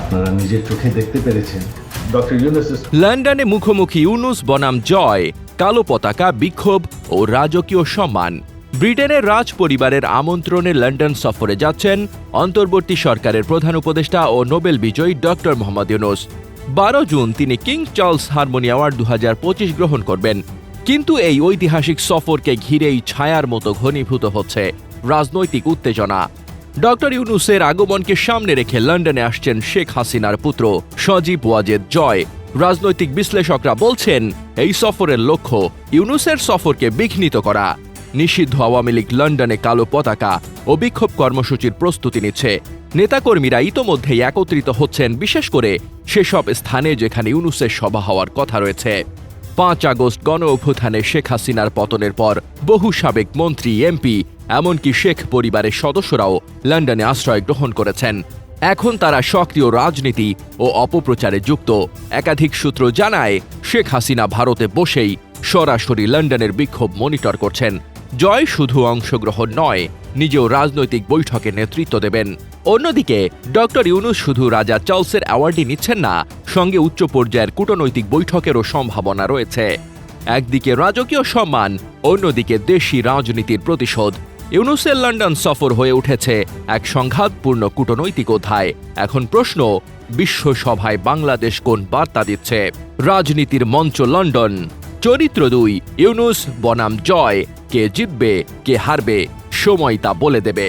আপনারা নিজের চোখে দেখতে পেরেছেন। ডক্টর লন্ডনে মুখোমুখি ইউনুস, বনাম জয়, কালো পতাকা, বিক্ষোভ ও রাজকীয় সম্মান। ব্রিটেনের রাজ পরিবারের আমন্ত্রণে লন্ডন সফরে যাচ্ছেন অন্তর্বর্তী সরকারের প্রধান উপদেষ্টা ও নোবেল বিজয়ী ডক্টর মোহাম্মদ ইউনুস। বারো জুন তিনি কিং চার্লস হারমোনি অ্যাওয়ার্ড দু হাজার পঁচিশ গ্রহণ করবেন। কিন্তু এই ঐতিহাসিক সফরকে ঘিরেই ছায়ার মতো ঘনীভূত হচ্ছে রাজনৈতিক উত্তেজনা। ডক্টর ইউনুসের আগমনকে সামনে রেখে লন্ডনে আসছেন শেখ হাসিনার পুত্র সজীব ওয়াজেদ জয়। রাজনৈতিক বিশ্লেষকরা বলছেন, এই সফরের লক্ষ্য ইউনুসের সফরকে বিঘ্নিত করা। নিষিদ্ধ আওয়ামী লীগ লন্ডনে কালো পতাকা ও বিক্ষোভ কর্মসূচির প্রস্তুতি নিচ্ছে। নেতাকর্মীরা ইতোমধ্যেই একত্রিত হচ্ছেন, বিশেষ করে সেসব স্থানে যেখানে ইউনুসের সভা হওয়ার কথা রয়েছে। পাঁচ আগস্ট গণ অভ্যুত্থানে শেখ হাসিনার পতনের পর বহু সাবেক মন্ত্রী, এমপি, এমনকি শেখ পরিবারের সদস্যরাও লন্ডনে আশ্রয় গ্রহণ করেছেন। এখন তারা সক্রিয় রাজনীতি ও অপপ্রচারে যুক্ত। একাধিক সূত্র জানায়, শেখ হাসিনা ভারতে বসেই সরাসরি লন্ডনের বিক্ষোভ মনিটর করছেন। জয় শুধু অংশগ্রহণ নয়, নিজেও রাজনৈতিক বৈঠকে নেতৃত্ব দেবেন। অন্যদিকে, ডক্টর ইউনুস শুধু রাজা চার্লসের অ্যাওয়ার্ডই নিচ্ছেন না সঙ্গে উচ্চ পর্যায়ের কূটনৈতিক বৈঠকেরও সম্ভাবনা রয়েছে। একদিকে রাজকীয় সম্মান, অন্যদিকে দেশি রাজনীতির প্রতিশোধ। ইউনুসের লন্ডন সফর হয়ে উঠেছে এক সংঘাতপূর্ণ কূটনৈতিক অধ্যায়। এখন প্রশ্ন বিশ্ব সভায় বাংলাদেশ কোন বার্তা দিচ্ছে? রাজনীতির মঞ্চ লন্ডন। চরিত্র দুই, ইউনুস বনাম জয়, কে জিতবে, কে হারবে, সময় তা বলে দেবে।